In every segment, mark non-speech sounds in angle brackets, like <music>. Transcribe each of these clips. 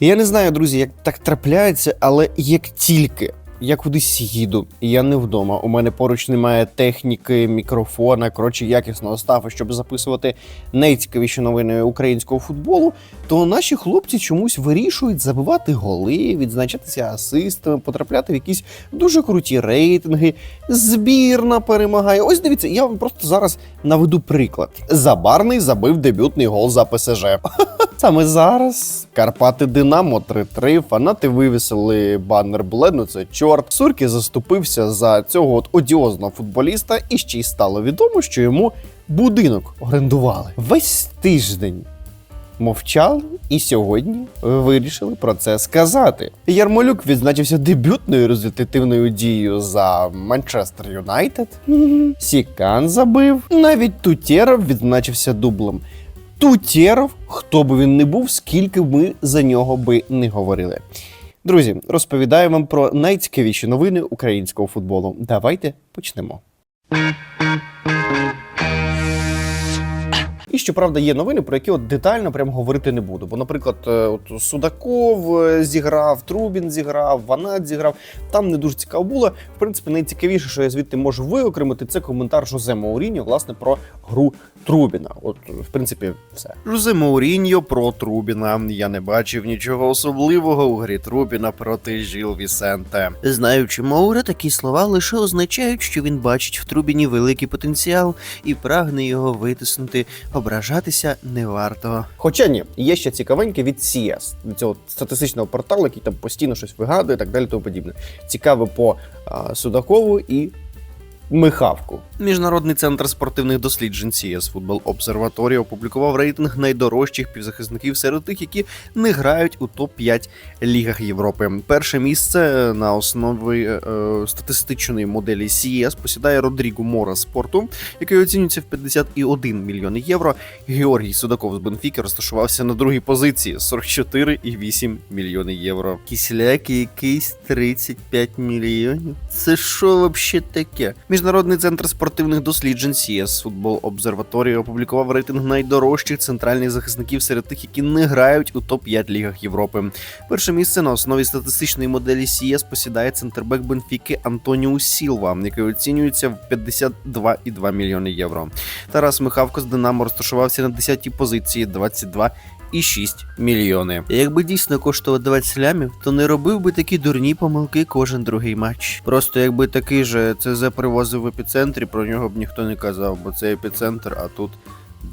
Я не знаю, друзі, як так трапляється, але як тільки я кудись їду, і я не вдома. У мене поруч немає техніки, мікрофона, коротше, якісного стафу, щоб записувати найцікавіші новини українського футболу. То наші хлопці чомусь вирішують забивати голи, відзначатися асистами, потрапляти в якісь дуже круті рейтинги. Збірна перемагає. Ось дивіться, я вам просто зараз наведу приклад. Забарний забив дебютний гол за ПСЖ. <laughs> Саме зараз Карпати Динамо 3-3. Фанати вивісили банер бледно. Це чорт. Сурки заступився за цього от одіозного футболіста, і ще й стало відомо, що йому будинок орендували. Весь тиждень мовчали і сьогодні вирішили про це сказати. Ярмолюк відзначився дебютною результативною дією за Манчестер Юнайтед. Сікан забив. Навіть Тутєров відзначився дублем. Тутєров, хто би він не був, скільки ми за нього би не говорили. Друзі, розповідаю вам про найцікавіші новини українського футболу. Давайте почнемо. Щоправда, є новини, про які от детально прям говорити не буду. Бо, наприклад, е, от Судаков е, зіграв, Трубін зіграв, Ванат зіграв. Там не дуже цікаво було. В принципі, найцікавіше, що я звідти можу виокремити, це коментар Жозе Мауріньо, власне, про гру Трубіна. От, в принципі, все. Жозе Мауріньо про Трубіна. Я не бачив нічого особливого у грі Трубіна проти Жіл Вісенте. Знаючи Маура, такі слова лише означають, що він бачить в Трубіні великий потенціал і прагне його витиснути. Ображатися не варто. Хоча ні, є ще цікавеньке від CS, від цього статистичного порталу, який там постійно щось вигадує, так далі, тому подібне. Цікаве по а, Судакову і Михавку. Міжнародний центр спортивних досліджень CS Football Observatory опублікував рейтинг найдорожчих півзахисників серед тих, які не грають у топ-5 лігах Європи. Перше місце на основі е, статистичної моделі CS посідає Родріго Мора спорту, який оцінюється в 51 мільйони євро. Георгій Судаков з Бенфіки розташувався на другій позиції 44,8 мільйони євро. Кисляки якийсь 35 мільйонів. Це що вообще таке? Міжнародний центр спортивних досліджень CS Football Observatory опублікував рейтинг найдорожчих центральних захисників серед тих, які не грають у топ-5 лігах Європи. Перше місце на основі статистичної моделі CS посідає центрбек Бенфіки Антоніу Сілва, який оцінюється в 52,2 мільйони євро. Тарас Михавко з Динамо розташувався на 10-й позиції 22,6 мільйони. Якби дійсно коштував 20 лямів, то не робив би такі дурні помилки кожен другий матч. Просто якби такий же ЦЗ привозив в епіцентрі, про нього б ніхто не казав, бо це епіцентр, а тут.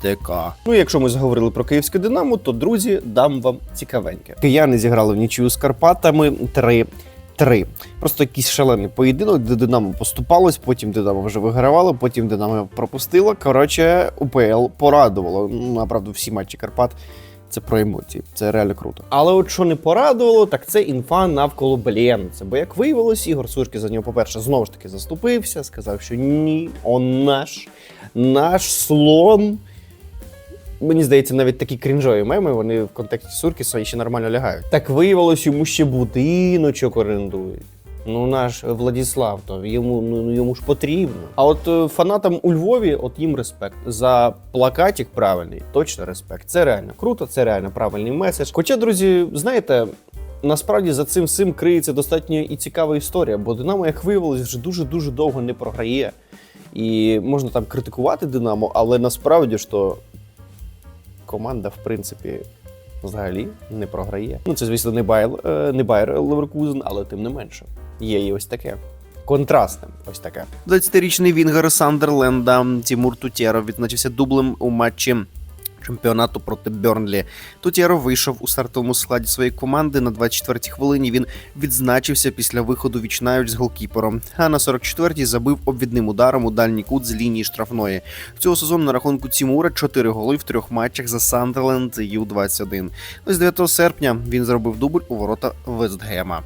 ДК. Ну, якщо ми заговорили про київське Динамо, то друзі, дам вам цікавеньке. Кияни зіграли в нічию з Карпатами 3-3. Просто якийсь шалений поєдинок, де Динамо поступалось, потім Динамо вже вигравало, потім Динамо пропустило. Коротше, УПЛ порадувало. Ну, направду, всі матчі Карпат. Це про емоції, це реально круто. Але от що не порадувало, так це інфа навколо Белєнца. Бо як виявилось, Ігор Сурки за нього, по-перше, знову ж таки заступився, сказав, що ні, он наш, наш слон. Мені здається, навіть такі крінжові меми, вони в контексті Суркіса ще нормально лягають. Так виявилось, йому ще будиночок орендують. Ну, наш Владіслав, то йому ну йому ж потрібно. А от е, фанатам у Львові, от їм респект за плакатик правильний, точно респект. Це реально круто, це реально правильний меседж. Хоча, друзі, знаєте. Насправді за цим всім криється достатньо і цікава історія, бо Динамо, як виявилось, вже дуже дуже довго не програє. І можна там критикувати Динамо, але насправді ж команда, в принципі, взагалі не програє. Ну, це, звісно, не Байер, е, Леверкузен, але тим не менше. Є і ось таке. Контрастне, ось таке. 20-річний Вінгер Сандерленда Тімур Тутєров відзначився дублем у матчі. Чемпіонату проти Бернлі. Тутєров вийшов у стартовому складі своєї команди на 24-й хвилині. Він відзначився після виходу вічнавіч з голкіпером. А на 44-й забив обвідним ударом у дальній кут з лінії штрафної. Цього сезону на рахунку Тімура 4 голи в трьох матчах за Сандерленд Ю-21. Ось 9 серпня він зробив дубль у ворота Вестгема.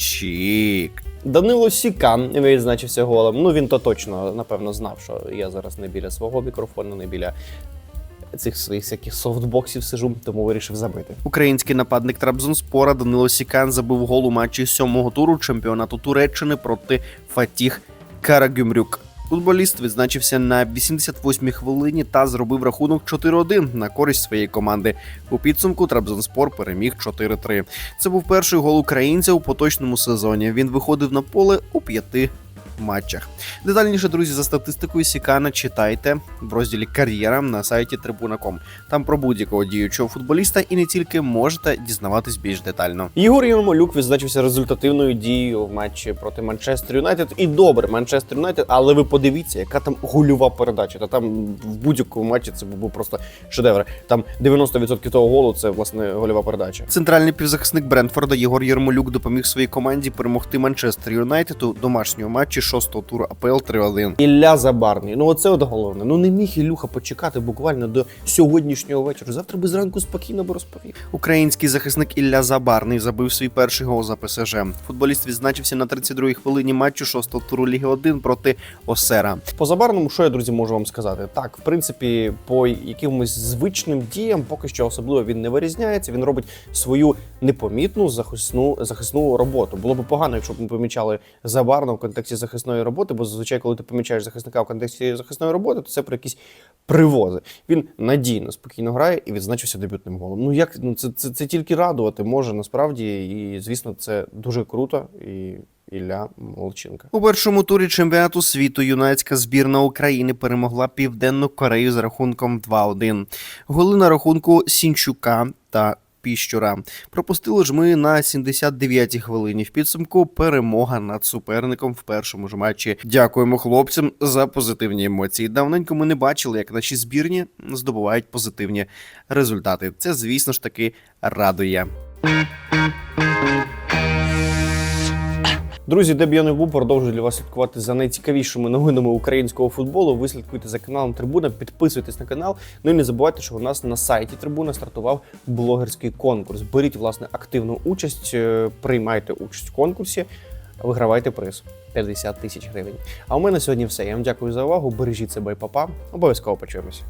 Красунчик. Данило Сікан відзначився голом. Ну він то точно напевно знав, що я зараз не біля свого мікрофону, не біля цих своїх всяких софтбоксів сижу, тому вирішив забити. Український нападник Трабзонспора Данило Сікан забив гол у матчі сьомого туру чемпіонату Туреччини проти Фатіх Карагюмрюк. Футболіст відзначився на 88-й хвилині та зробив рахунок 4-1 на користь своєї команди. У підсумку Трабзонспор переміг 4-3. Це був перший гол українця у поточному сезоні. Він виходив на поле у п'яти матчах. Детальніше, друзі, за статистикою Сікана читайте в розділі Кар'єра на сайті Tribuna.com. Там про будь-якого діючого футболіста і не тільки можете дізнаватись більш детально. Єгор Єрмолюк відзначився результативною дією в матчі проти Манчестер Юнайтед. І добре, Манчестер Юнайтед, але ви подивіться, яка там гольова передача. Та там в будь-якому матчі це був просто шедевр. Там 90% того голу це власне гольова передача. Центральний півзахисник Брентфорда Єгор Єрмолюк допоміг своїй команді перемогти Манчестер Юнайтед у домашньому матчі шостого туру АПЛ 3-1. Ілля Забарний. Ну оце от головне. Ну не міг Ілюха почекати буквально до сьогоднішнього вечора. Завтра би зранку спокійно би розповів. Український захисник Ілля Забарний забив свій перший гол за ПСЖ. Футболіст відзначився на 32-й хвилині матчу шостого туру Ліги 1 проти Осера. По Забарному, що я, друзі, можу вам сказати? Так, в принципі, по якимось звичним діям поки що особливо він не вирізняється. Він робить свою непомітну захисну захисну роботу. Було б погано, якщо б ми помічали Забарно в контексті захисної роботи, бо зазвичай, коли ти помічаєш захисника в контексті захисної роботи, то це про якісь привози. Він надійно спокійно грає і відзначився дебютним голом. Ну як ну це, це, це тільки радувати може насправді, і звісно, це дуже круто. І Ілля Молченка. У першому турі чемпіонату світу юнацька збірна України перемогла Південну Корею з рахунком 2-1. Голи на рахунку Сінчука та Піщура. Пропустили ж ми на 79-й хвилині. В підсумку перемога над суперником в першому ж матчі. Дякуємо хлопцям за позитивні емоції. Давненько ми не бачили, як наші збірні здобувають позитивні результати. Це, звісно ж таки, радує. Друзі, де б я не був, продовжую для вас слідкувати за найцікавішими новинами українського футболу. Ви слідкуйте за каналом Трибуна, підписуйтесь на канал. Ну і не забувайте, що у нас на сайті Трибуна стартував блогерський конкурс. Беріть власне активну участь, е, приймайте участь в конкурсі, вигравайте приз 50 тисяч гривень. А у мене сьогодні все. Я вам дякую за увагу. Бережіть себе і папа. Обов'язково почуємося.